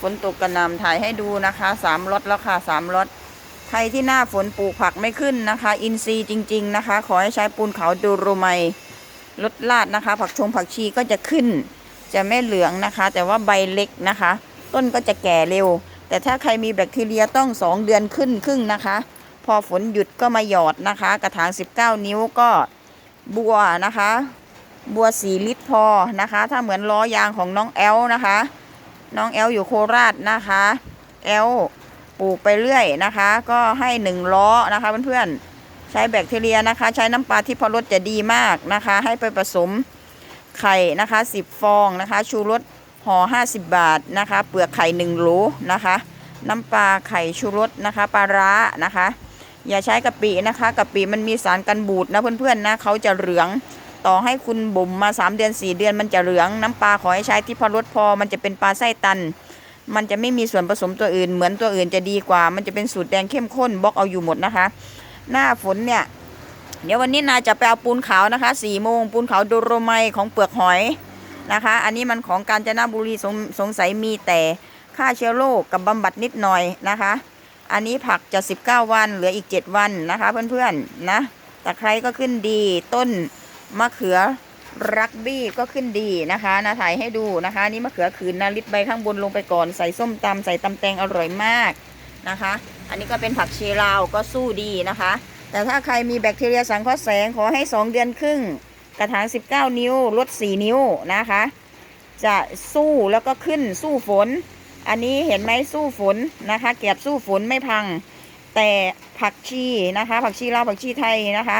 ฝนตกกระหน่ำถ่ายให้ดูนะคะสามรถแล้วค่ะสามรถใครที่หน้าฝนปลูกผักไม่ขึ้นนะคะ อินทรีย์จริง ๆนะคะ ขอให้ใช้ปูนขาวดูโรไมลดลาดนะคะ ผักชงผักชีก็จะขึ้น จะไม่เหลืองนะคะ แต่ว่าใบเล็กนะคะ ต้นก็จะแก่เร็ว แต่ถ้าใครมีแบคทีเรียต้อง2เดือนขึ้นครึ่งนะคะ พอฝนหยุดก็มาหยอดนะคะ กระถาง 19 นิ้วก็บัวนะคะ บัวสีลิตรพอนะคะ ถ้าเหมือนล้อยางของน้องแอลนะคะ น้องแอลอยู่โคราชนะคะ แอลปลูกไปเรื่อยนะคะ ก็ให้หนึ่งล้อนะคะเพื่อนๆใช้แบคทีเรียนะคะ ใช้น้ำปลาที่พอรสจะดีมากนะคะ ให้ไปผสมไข่นะคะ10ฟองนะคะ ชูรสห่อ50บบาทนะคะ เปลือกไข่1โหลนะคะ น้ำปลาไข่ชูรสนะคะปลาร้านะคะ อย่าใช้กะปินะคะกะปิมันมีสารกันบูดนะเพื่อนๆนะเขาจะเหลือง ต่อให้คุณบ่มมา 3 เดือน 4 เดือนมันจะเหลืองน้ำปลาขอให้ใช้ที่พอรสพอ มันจะเป็นปลาไส้ตัน มันจะไม่มีส่วนผสมตัวอื่น เหมือนตัวอื่นจะดีกว่า มันจะเป็นสูตรแดงเข้มข้นบล็อกเอาอยู่หมดนะคะ หน้าฝนเนี่ย เดี๋ยววันนี้นาจะไปเอาปูนขาวนะคะ4โมงปูนขาวโดโรไมของเปลือกหอยนะคะ อันนี้มันของกาญจนบุรีสงสงสัยมีแต่ฆ่าเชื้อโรคกับบำบัดนิดหน่อยนะคะ อันนี้ผักจะ 19 วันเหลืออีก 7 วันนะคะ เพื่อนๆนะตะไคร้ก็ขึ้นดีต้น มะเขือรักบี้ก็ขึ้นดีนะคะนะถ่ายให้ดูนะคะนี่มะเขือขืนนาลิดใบข้างบนลงไปก่อนใส่ส้มตำใส่ตำแตงอร่อยมากนะคะ อันนี้ก็เป็นผักเชีลาวก็สู้ดีนะคะ แต่ถ้าใครมีแบคทีเรียสังเคราะห์แสงขอให้ 2 เดือนครึ่ง กระถาง 19 นิ้วลด 4 นิ้วนะคะ จะสู้แล้วก็ขึ้นสู้ฝน อันนี้เห็นไหมสู้ฝนนะคะแกบสู้ฝนไม่พัง แต่ผักชีนะคะ ผักชีลาวผักชีไทยนะคะ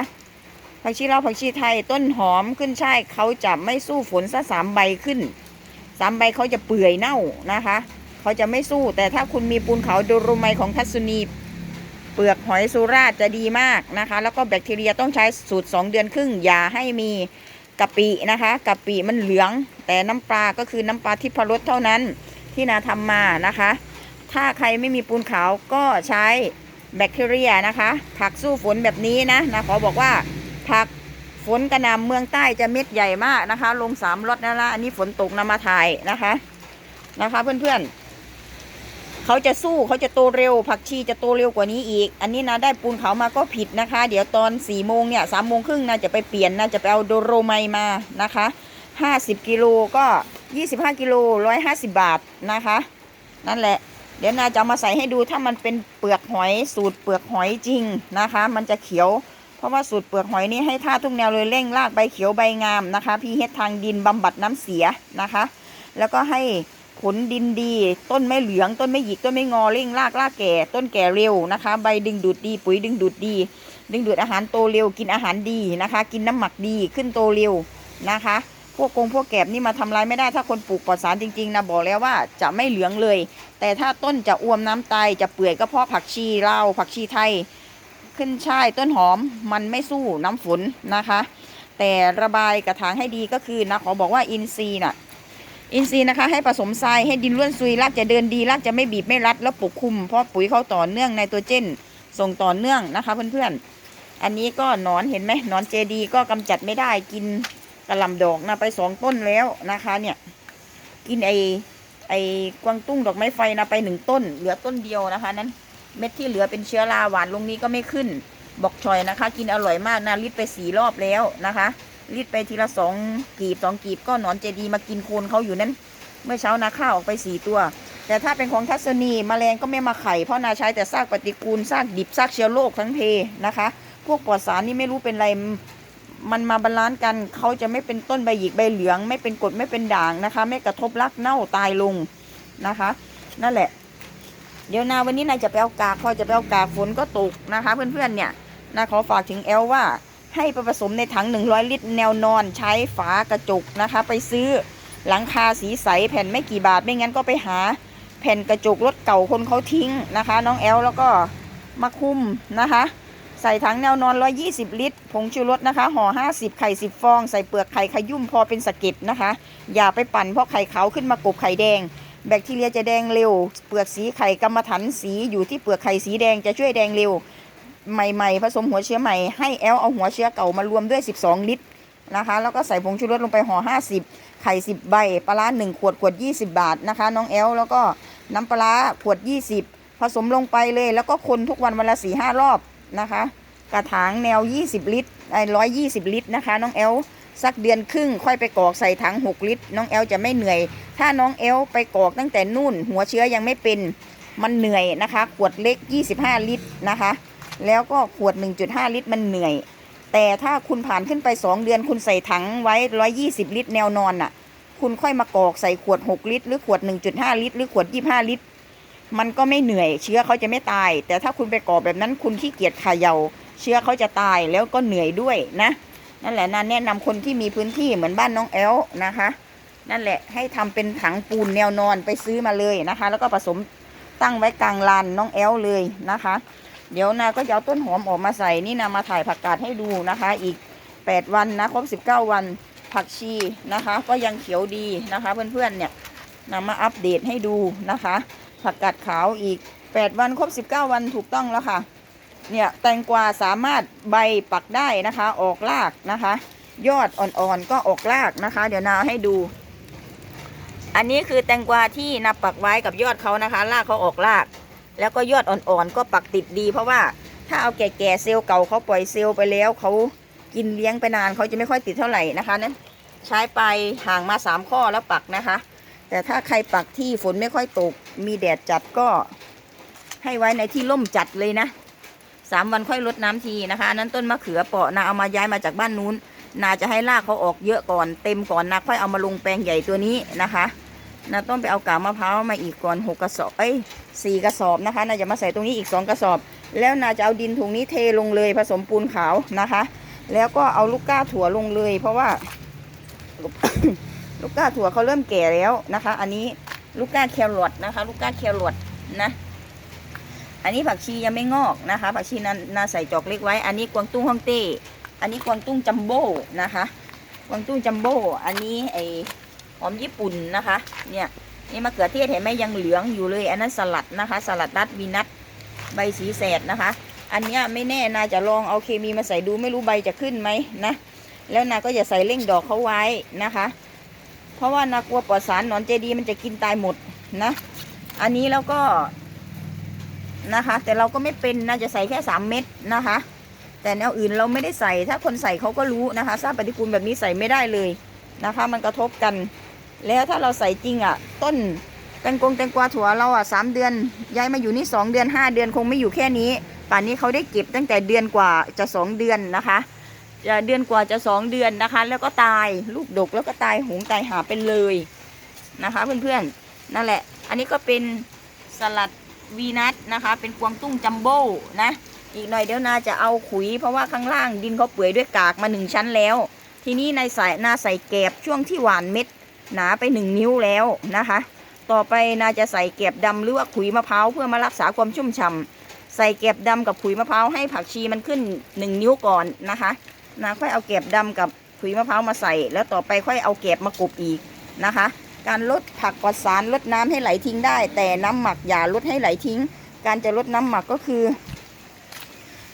ผักชีลาวผักชีไทยต้นหอมขึ้นช่ายเขาจะไม่สู้ฝนซะสามใบขึ้นสามใบเขาจะเปื่อยเน่านะคะ เขาจะไม่สู้แต่ถ้าคุณมีปูนขาวดโรไมของทัศนีเปลือกหอยสุราจะดีมากนะคะ แล้วก็แบคทีเรียต้องใช้สูตร 2 เดือนครึ่ง อย่าให้มีกะปินะคะกะปิมันเหลือง แต่น้ำปลาก็คือน้ำปลาทิพรสเท่านั้นที่นาทำมานะคะ ถ้าใครไม่มีปูนขาวก็ใช้แบคทีเรียนะคะ ผักสู้ฝนแบบนี้นะนะขอบอกว่า ผักฝนกระหน่ำเมืองใต้จะเม็ดใหญ่มากนะคะ ลงสามรถนั่นละอันนี้ฝนตกนำมาถ่ายนะคะนะคะ เพื่อนๆเขาจะสู้เขาจะโตเร็ว ผักชีจะโตเร็วกว่านี้อีก อันนี้นะได้ปูนเขามาก็ผิดนะคะ เดี๋ยวตอนสี่โมงเนี่ยสามโมงครึ่งนะจะไปเปลี่ยนนะจะไปเอาโดโรไมมานะคะห้าสิบกิโลก็ยี่สิบห้ากิโลร้อยห้าสิบบาทนะคะ นั่นแหละเดี๋ยวนาจะเอามาใส่ให้ดูถ้ามันเป็นเปลือกหอยสูตรเปลือกหอยจริงนะคะ มันจะเขียว เพราะว่าสูตรเปลือกหอยนี้ให้ท่าทุกแนวเลยเร่งรากใบเขียวใบงามนะคะ พีเฮ็ดทางดินบำบัดน้ำเสียนะคะ แล้วก็ให้ผลดินดี ต้นไม่เหลืองต้นไม่หยิกต้นไม่งอเร่งรากรากแก่ ต้นแก่เร็วนะคะ ใบดึงดูดดี ปุ๋ยดึงดูดดี ดึงดูดอาหารโตเร็วกินอาหารดีนะคะ กินน้ำหมักดีขึ้นโตเร็วนะคะ พวกกงพวกแกบนี่มาทำลายไม่ได้ถ้าคนปลูกปลอดสารจริงๆนะบอกแล้วว่าจะไม่เหลืองเลย แต่ถ้าต้นจะอ้วมน้ำตายจะเปื่อยก็เพราะผักชีลาวผักชีไทย ขึ้นช่ายต้นหอมมันไม่สู้น้ำฝนนะคะ แต่ระบายกระถางให้ดีก็คือนะขอบอกว่าอินซีย์น่ะอินซีย์นะคะให้ผสมทรายให้ดินร่วนซุยรากจะเดินดีรากจะไม่บีบไม่รัดแล้วปกคุมเพราะปุ๋ยเขาต่อเนื่องในตัวเจนส่งต่อเนื่องนะคะเพื่อนๆ อันนี้ก็หนอนเห็นไหมหนอนเจดีก็กำจัดไม่ได้กินกระลำดอกนะไปสองต้นแล้วนะคะเนี่ยกินไอไอกวางตุ้งดอกไม้ไฟนะไปหนึ่งต้น เหลือต้นเดียวนะคะนั้น เม็ดที่เหลือเป็นเชื้อราหวานลงนี้ก็ไม่ขึ้น บอกชอยนะคะ กินอร่อยมากนะรีดไปสีรอบแล้วนะคะรีดไปทีละสองกีบสองกีบก็หนอนเจดีมากินโคนเขาอยู่นั้น เมื่อเช้านาข้าวออกไปสี่ตัว แต่ถ้าเป็นของทัศนีมแมลงก็ไม่มาไข่เพราะนาใช้แต่ซากปฏิกูลซากดิบซากเชื้อโรคทั้งเพนะคะ พวกปอดสารนี่ไม่รู้เป็นไรมันมาบาลานซ์กันเขาจะไม่เป็นต้นใบหยิกใบเหลือง ไม่เป็นกรดไม่เป็นด่างนะคะ ไม่กระทบรักเน่าตายลงนะคะ นั่นแหละ เดี๋ยวนาวันนี้นายจะไปเอากากพอจะไปเอากากฝนก็ตกนะคะ เพื่อนๆเนี่ยนาขอฝากถึงแอลว่าให้ไปผสมในถัง 100 ลิตร แนวนอนใช้ฝากระจกนะคะ ไปซื้อหลังคาสีใสแผ่นไม่กี่บาทไม่งั้นก็ไปหาแผ่นกระจกรถเก่าคนเขาทิ้งนะคะ น้องแอลแล้วก็มาคุมนะคะ ใส่ถังแนวนอน 120 ลิตร ผงชูรสนะคะห่อ 50 ไข่ 10 ฟอง ใส่เปลือกไข่ขยุ่มพอเป็นสะเก็ดนะคะ อย่าไปปั่นเพราะไข่ขาวขึ้นมากบไข่แดง แบคทีเรียจะแดงเร็ว เปลือกสีไข่กรรมฐานสีอยู่ที่เปลือกไข่สีแดงจะช่วยแดงเร็ว ใหม่ๆ ผสมหัวเชื้อใหม่ให้แอลเอาหัวเชื้อเก่ามารวมด้วย 12 ลิตรนะคะ แล้วก็ใส่ผงชูรสลงไปห่อ 50 ไข่สิบใบ ปลาร้าหนึ่งขวดขวดยี่สิบาทนะคะ น้องแอลแล้วก็น้ำปลาร้าขวดยี่สิบผสมลงไปเลย แล้วก็คนทุกวันวันละสี่ห้ารอบนะคะ กระถางแนว 20 ลิตรไอ้ร้อยยี่สิบลิตรนะคะ น้องแอล สักเดือนครึ่งค่อยไปกรอกใส่ถัง 6 ลิตร น้องแอลจะไม่เหนื่อย ถ้าน้องแอลไปกรอกตั้งแต่นู่น หัวเชื้อยังไม่เป็นมันเหนื่อยนะคะ ขวดเล็ก 25 ลิตรนะคะ แล้วก็ขวด 1.5 ลิตรมันเหนื่อย แต่ถ้าคุณผ่านขึ้นไป 2 เดือนคุณใส่ถังไว้ 120 ลิตร แนวนอนน่ะ คุณค่อยมากรอกใส่ขวด 6 ลิตร หรือขวด 1.5 ลิตร หรือขวด 25 ลิตร มันก็ไม่เหนื่อย เชื้อเขาจะไม่ตาย แต่ถ้าคุณไปกรอกแบบนั้นคุณขี้เกียจขยา่าเชื้อเขาจะตายแล้วก็เหนื่อยด้วยนะ นั่นแหละนันแนะนำคนที่มีพื้นที่เหมือนบ้านน้องแอลนะคะ นั่นแหละให้ทำเป็นถังปูนแนวนอนไปซื้อมาเลยนะคะ แล้วก็ผสมตั้งไว้กลางลานน้องแอลเลยนะคะ เดี๋ยวนาก็จะเอาต้นหอมออกมาใส่นี่นามาถ่ายผักกาดให้ดูนะคะ อีก 8 วันนะครบ 19 วันผักชีนะคะ ก็ยังเขียวดีนะคะ เพื่อนๆเนี่ยนำมาอัปเดตให้ดูนะคะ ผักกาดขาวอีก 8 วันครบ 19 วันถูกต้องแล้วค่ะ เนี่ยแตงกวาสามารถใบปักได้นะคะ ออกรากนะคะ ยอดอ่อนๆก็ออกรากนะคะ เดี๋ยวนาให้ดู อันนี้คือแตงกวาที่นาปักไว้กับยอดเขานะคะรากเขาออกราก แล้วก็ยอดอ่อนๆก็ปักติดดี เพราะว่าถ้าเอาแก่ๆเซลล์เก่าเขาปล่อยเซลล์ไปแล้วเขากินเลี้ยงไปนานเขาจะไม่ค่อยติดเท่าไหร่นะคะนั้นใช้ไปห่างมาสามข้อแล้วปักนะคะ แต่ถ้าใครปักที่ฝนไม่ค่อยตก มีแดดจัดก็ให้ไว้ในที่ร่มจัดเลยนะ สามวันค่อยลดน้ำทีนะคะอันนั้นต้นมะเขือเปาะนาเอามาย้ายมาจากบ้านนู้น นาจะให้รากเขาออกเยอะก่อนเต็มก่อนนาค่อยเอามาลงแปลงใหญ่ตัวนี้นะคะนาต้องไปเอากาบมะพร้าวมาอีกก่อนหกกระสอบเอ้ยสี่กระสอบนะคะนาจะมาใส่ตรงนี้อีกสองกระสอบ แล้วนาจะเอาดินถุงนี้เทลงเลยผสมปูนขาวนะคะ แล้วก็เอาลูกก้าถั่วลงเลย เพราะว่า ลูกก้าถั่วเขาเริ่มแก่แล้วนะคะ อันนี้ลูกก้าแครอทนะคะ ลูกก้าแครอทนะ อันนี้ผักชียังไม่งอกนะคะ ผักชีนานาใส่จอกเล็กไว้ อันนี้กวางตุ้งฮ่องเต้ อันนี้กวางตุ้งจัมโบ้นะคะ กวางตุ้งจัมโบ้ อันนี้ไอหอมญี่ปุ่นนะคะ เนี่ย นี่มะเขือเทศเห็นไหมยังเหลืองอยู่เลย อันนั้นสลัดนะคะ สลัดรัดวีนัทใบสีแสดนะคะ อันนี้ไม่แน่นาจะลองเอาเคมีมาใส่ดูไม่รู้ใบจะขึ้นไหมนะ แล้วนาก็อย่าใส่เร่งดอกเขาไว้นะคะ เพราะว่านากลัวปลอดสารหนอนเจดีมันจะกินตายหมดนะ อันนี้แล้วก็ นะคะ แต่เราก็ไม่เป็นน่าจะใส่แค่สามเม็ดนะคะ แต่แนวอื่นเราไม่ได้ใส่ ถ้าคนใส่เขาก็รู้นะคะทราบปฏิกูลแบบนี้ใส่ไม่ได้เลยนะคะ มันกระทบกัน แล้วถ้าเราใส่จริงอะ ต้นแตงกงแตงกวาถั่วเราอะสามเดือนย้ายมาอยู่นี่สองเดือนห้าเดือนคงไม่อยู่แค่นี้ป่านนี้เขาได้เก็บตั้งแต่เดือนกว่าจะสองเดือนนะคะจะเดือนกว่าจะสองเดือนนะคะ แล้วก็ตายลูกดกแล้วก็ตายหงตายหาเป็นเลยนะคะ เพื่อนๆนั่นแหละ อันนี้ก็เป็นสลัด วีนัทนะคะ เป็นกวางตุ้งจัมโบ้นะ อีกหน่อยเดี๋ยวนาจะเอาขุย เพราะว่าข้างล่างดินเขาเปื่อยด้วยกากมาหนึ่งชั้นแล้ว ทีนี้ในใส่นาใส่แกบช่วงที่หวานเม็ดหนาไปหนึ่งนิ้วแล้วนะคะ ต่อไปนาจะใส่แกบดำหรือว่าขุยมะพร้าวเพื่อมารักษาความชุ่มฉ่ำใส่แกบดำกับขุยมะพร้าวให้ผักชีมันขึ้นหนึ่งนิ้วก่อนนะคะนาค่อยเอาแกบดำกับขุยมะพร้าวมาใส่ แล้วต่อไปค่อยเอาแกบมากรบอีกนะคะ การลดผักปลอดสารลดน้ำให้ไหลทิ้งได้ แต่น้ำหมักอย่าลดให้ไหลทิ้ง การจะลดน้ำหมักก็คือ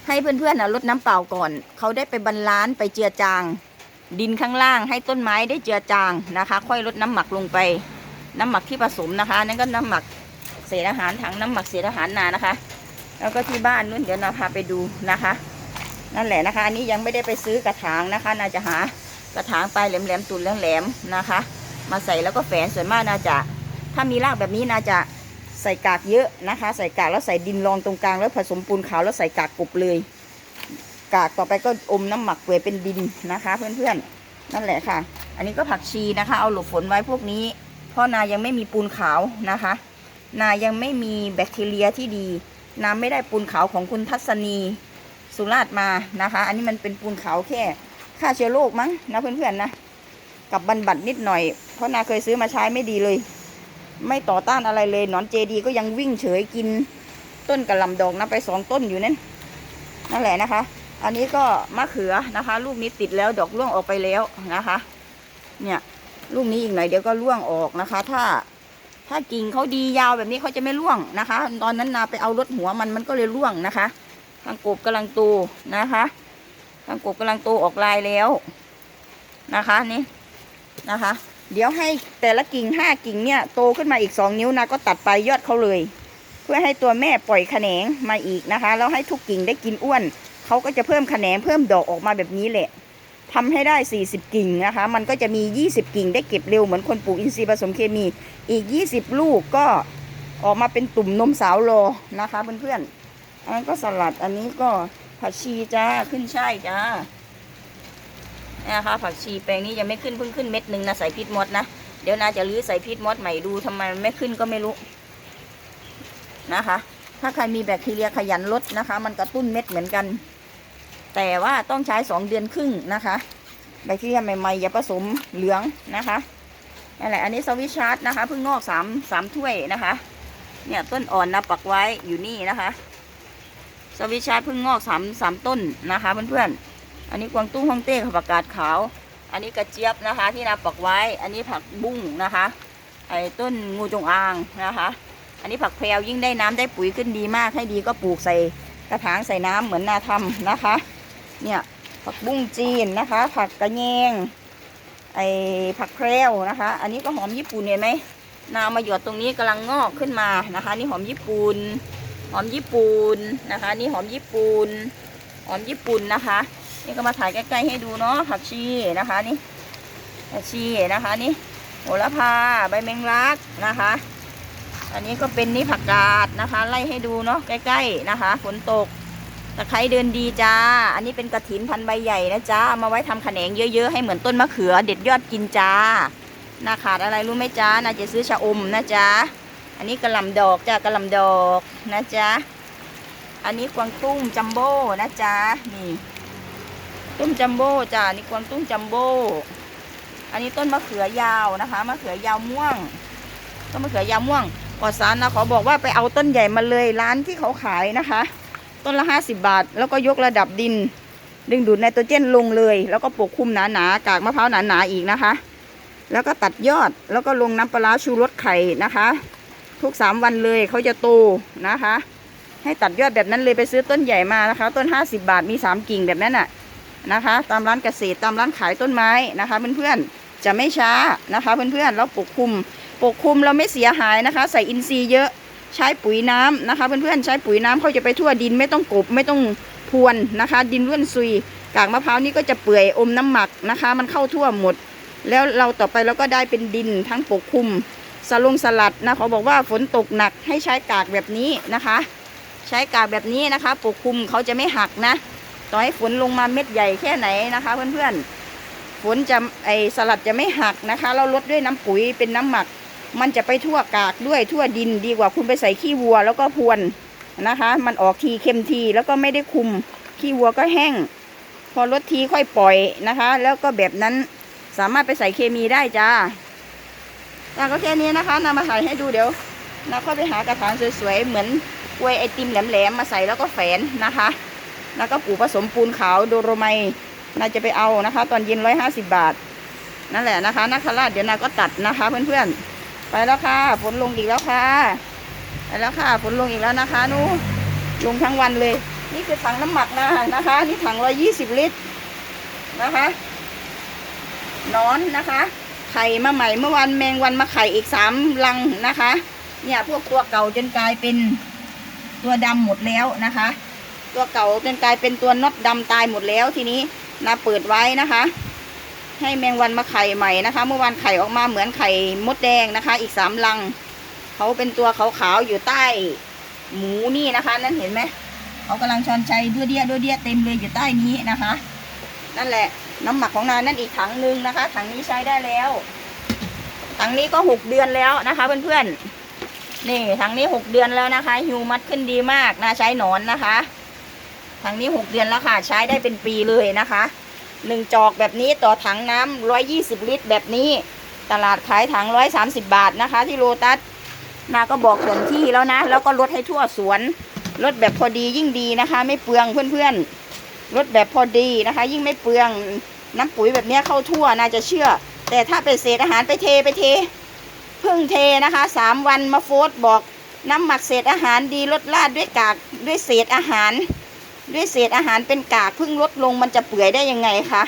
ให้เพื่อนๆนะลดน้ำเปล่าก่อน เขาได้ไปบรรลานไปเจือจาง ดินข้างล่าง ให้ต้นไม้ได้เจือจางนะคะ ค่อยลดน้ำหมักลงไป น้ำหมักที่ผสมนะคะ นั่นก็น้ำหมักเศษอาหารถังน้ำหมักเศษอาหารนานะคะ แล้วก็ที่บ้านนู้นเดี๋ยวนาพาไปดูนะคะ นั่นแหละนะคะ อันนี้ยังไม่ได้ไปซื้อกระถางนะคะ นาจะหากระถางปลายแหลมๆตุนแหลมๆนะคะ มาใส่แล้วก็แฝนส่วนมากนาจะถ้ามีรากแบบนี้นาจะใส่กากเยอะนะคะ ใส่กากแล้วใส่ดินรองตรงกลางแล้วผสมปูนขาวแล้วใส่กากกบเลย กากต่อไปก็อมน้ำหมักเปื่อยเป็นดินนะคะ เพื่อนๆนั่นแหละค่ะ อันนี้ก็ผักชีนะคะ เอาหลบฝนไว้พวกนี้ เพราะนายังไม่มีปูนขาวนะคะ นายังไม่มีแบคทีเรียที่ดีนาไม่ได้ปูนขาวของคุณทัศนีสุราษฎร์มานะคะ อันนี้มันเป็นปูนขาวแค่ฆ่าเชื้อโรคมั้งนะเพื่อนๆนะ กับบันบัดนิดหน่อย เพราะนาเคยซื้อมาใช้ไม่ดีเลย ไม่ต่อต้านอะไรเลยหนอนเจดีก็ยังวิ่งเฉยกินต้นกระหลำดอกนะไปสองต้นอยู่นั่นนั่นแหละนะคะ อันนี้ก็มะเขือนะคะ ลูกนี้ติดแล้วดอกร่วงออกไปแล้วนะคะ เนี่ยลูกนี้อีกหน่อยเดี๋ยวก็ร่วงออกนะคะ ถ้าถ้ากิ่งเขาดียาวแบบนี้เขาจะไม่ร่วงนะคะ ตอนนั้นนาไปเอารถหัวมันมันก็เลยร่วงนะคะทางกบกำลังโตนะคะทางกบกำลังโตออกลายแล้วนะคะนี่ นะคะ เดี๋ยวให้แต่ละกิ่งห้ากิ่งเนี่ยโตขึ้นมาอีกสองนิ้วนะก็ตัดไปยอดเขาเลย เพื่อให้ตัวแม่ปล่อยแขนงมาอีกนะคะแล้วให้ทุกกิ่งได้กินอ้วนเขาก็จะเพิ่มแขนงเพิ่มดอกออกมาแบบนี้แหละทำให้ได้ 40 กิ่งนะคะ มันก็จะมี 20 กิ่งได้เก็บเร็วเหมือนคนปลูกอินทรีย์ผสมเคมี อีก 20 ลูกก็ออกมาเป็นตุ่มนมสาวโลนะคะเพื่อนๆ อันนั้นก็สลัด อันนี้ก็ผักชีจ้า ขึ้นช่ายจ้า นะคะผักชีแปลงนี้ยังไม่ขึ้นเพิ่งขึ้นเม็ดหนึ่งนะใส่พิษมดนะเดี๋ยวนาจะรื้อใส่พิษมดใหม่ดูทำไมไม่ขึ้นก็ไม่รู้นะคะ ถ้าใครมีแบคทีเรียขยันลดนะคะ มันกระตุ้นเม็ดเหมือนกัน แต่ว่าต้องใช้สองเดือนครึ่งนะคะ แบคทีเรียใหม่ๆอย่าผสมเหลืองนะคะนั่นแหละอันนี้สวิชาร์ตนะคะเพิ่งงอกสามสามถ้วยนะคะ เนี่ยต้นอ่อนนะปักไว้อยู่นี่นะคะ สวิชาร์ตเพิ่งงอกสามสามต้นนะคะเพื่อนๆ อันนี้กวางตุ้งฮ่องเต้ผักกาดขาว อันนี้กระเจี๊ยบนะคะ ที่นาปักไว้ อันนี้ผักบุ้งนะคะ ไอ้ต้นงูจงอางนะคะ อันนี้ผักแพรวยิ่งได้น้ำได้ปุ๋ยขึ้นดีมาก ให้ดีก็ปลูกใส่กระถางใส่น้ำเหมือนนาทำนะคะ เนี่ยผักบุ้งจีนนะคะ ผักกระแยง ไอ้ผักแพรวนะคะ อันนี้ก็หอมญี่ปุ่นเห็นไหมนาเอามาหยดตรงนี้กำลังงอกขึ้นมานะคะ นี่หอมญี่ปุ่นหอมญี่ปุ่นนะคะ นี่หอมญี่ปุ่นหอมญี่ปุ่นนะคะ นี่ก็มาถ่ายใกล้ๆให้ดูเนาะผักชีนะคะนี่ผักชีนะคะนี่โหระพาใบแมงลักนะคะ อันนี้ก็เป็นนี่ผักกาดนะคะ ไล่ให้ดูเนาะใกล้ๆนะคะฝนตกตะไคร้เดินดีจ้า อันนี้เป็นกระถินพันใบใหญ่นะจ้าเอามาไว้ทำแขนงเยอะๆให้เหมือนต้นมะเขือ เด็ดยอดกินจ้านาขาดอะไรรู้ไหมจ้านาจะซื้อชะอมนะจ้าอันนี้กระลำดอกจ้ากระลำดอกนะจ้าอันนี้กวางตุ้งจัมโบ้นะจ้านี่ ตุ้มจัมโบ้จ้านี่กวางตุ้งจัมโบ้อันนี้ต้นมะเขือยาวนะคะมะเขือยาวม่วงต้นมะเขือยาวม่วงปลอดสารนะขอบอกว่าไปเอาต้นใหญ่มาเลยร้านที่เขาขายนะคะ ต้นละห้าสิบบาท แล้วก็ยกระดับดิน ดึงดูดไนโตรเจนลงเลย แล้วก็ปกคลุมหนาๆกากมะพร้าวหนาๆอีกนะคะ แล้วก็ตัดยอดแล้วก็ลงน้ำปลาชูรสไข่นะคะ ทุกสามวันเลยเขาจะโตนะคะ ให้ตัดยอดแบบนั้นเลยไปซื้อต้นใหญ่มานะคะ ต้นห้าสิบาทมีสามกิ่งแบบนั้นน่ะ นะคะ ตามร้านเกษตรตามร้านขายต้นไม้นะคะเพื่อนๆจะไม่ช้านะคะเพื่อนๆแล้วปกคลุม ปกคลุมเราไม่เสียหายนะคะ ใส่อินทรีย์เยอะใช้ปุ๋ยน้ำนะคะเพื่อนๆใช้ปุ๋ยน้ำเขาจะไปทั่วดินไม่ต้องกบไม่ต้องพรวนนะคะ ดินร่วนซุยกากมะพร้าวนี่ก็จะเปื่อยอมน้ำหมักนะคะ มันเข้าทั่วหมด แล้วเราต่อไปเราก็ได้เป็นดินทั้งปกคลุมสลงสลัดนะเขาบอกว่าฝนตกหนักให้ใช้กากแบบนี้นะคะ ใช้กากแบบนี้นะคะ ปกคลุมเขาจะไม่หักนะ ต่อให้ฝนลงมาเม็ดใหญ่แค่ไหนนะคะ เพื่อนๆ ฝนจะไอสลัดจะไม่หักนะคะ เราลดด้วยน้ำปุ๋ยเป็นน้ำหมัก มันจะไปทั่วกากด้วยทั่วดินดีกว่าคุณไปใส่ขี้วัวแล้วก็พรวนนะคะ มันออกทีเค็มทีแล้วก็ไม่ได้คุมขี้วัวก็แห้ง พอลดทีค่อยปล่อยนะคะ แล้วก็แบบนั้นสามารถไปใส่เคมีได้จ้าจ้าก็แค่นี้นะคะนำมาใส่ให้ดูเดี๋ยวนาก็ไปหากระถางสวยๆเหมือนกล้วยไอติมแหลมๆมาใส่แล้วก็แฝนนะคะ แล้วก็ปูผสมปูนขาวโดโรไมน่าจะไปเอานะคะ ตอนเย็นร้อยห้าสิบบาท นั่นแหละนะคะนักขราชเดี๋ยวนาก็ตัดนะคะเพื่อนๆ ไปแล้วค่ะฝนลงอีกแล้วค่ะไปแล้วค่ะฝนลงอีกแล้วนะคะนู้ลงทั้งวันเลย นี่คือถังน้ำหมักนะนะคะ นี่ถังร้อยยี่สิบลิตรนะคะนอนนะคะไข่มาใหม่เมื่อวันแมงวันมาไข่อีกสามลังนะคะ เนี่ยพวกตัวเก่าจนกลายเป็นตัวดำหมดแล้วนะคะ ตัวเก่าจนกลายเป็นตัวน็อตดำตายหมดแล้วทีนี้นาเปิดไว้นะคะ ให้แมงวันมาไข่ใหม่นะคะ เมื่อวานไข่ออกมาเหมือนไข่มดแดงนะคะ อีกสามลังเขาเป็นตัวขาวๆอยู่ใต้หมูนี่นะคะ นั่นเห็นไหมเขากำลังชอนชัยด้วยเดียด้วยเดียเต็มเลยอยู่ใต้นี้นะคะ นั่นแหละ น้ำหมักของนานั่นอีกถังหนึ่งนะคะ ถังนี้ใช้ได้แล้วถังนี้ก็หกเดือนแล้วนะคะเพื่อนๆนี่ถังนี้หกเดือนแล้วนะคะฮิวมัดขึ้นดีมากนะใช้หนอนนะคะ ถังนี้หกเดือนแล้วค่ะ ใช้ได้เป็นปีเลยนะคะหนึ่งจอกแบบนี้ต่อถังน้ำร้อยยี่สิบลิตรแบบนี้ ตลาดขายถังร้อยสามสิบาทนะคะ ที่โลตัสนาก็บอกส่วนที่แล้วนะ แล้วก็ลดให้ทั่วสวนลดแบบพอดียิ่งดีนะคะ ไม่เปลืองเพื่อนๆลดแบบพอดีนะคะ ยิ่งไม่เปลืองน้ำปุ๋ยแบบนี้เข้าทั่วน่าจะเชื่อ แต่ถ้าเป็นเศษอาหารไปเทไปเทเพิ่งเทนะคะสามวันมาโฟสบอกน้ำหมักเศษอาหารดีลดลาดด้วยกากด้วยเศษอาหาร ด้วยเศษอาหารเป็นกากเพิ่งลดลงมันจะเปื่อยได้ยังไงคะ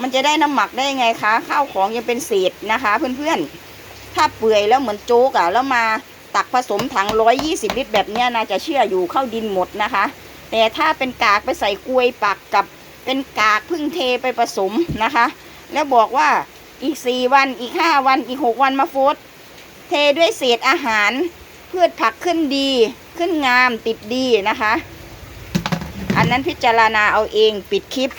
มันจะได้น้ำหมักได้ยังไงคะข้าวของยังเป็นเศษนะคะเพื่อนๆ ถ้าเปื่อยแล้วเหมือนโจ๊กอะแล้วมาตักผสมถัง120ลิตรแบบนี้ยนะจะเชื่ออยู่เข้าดินหมดนะคะ แต่ถ้าเป็นกากไปใส่กลวยปักกับเป็นกากพึ่งเทไปผสมนะคะ แล้วบอกว่าอีก4วันอีก5วันอีก6วันมาโฟดเทด้วยเศษอาหารพืชผักขึ้นดีขึ้นงามติดดีนะคะ อันนั้นพิจารณาเอาเองปิดคลิป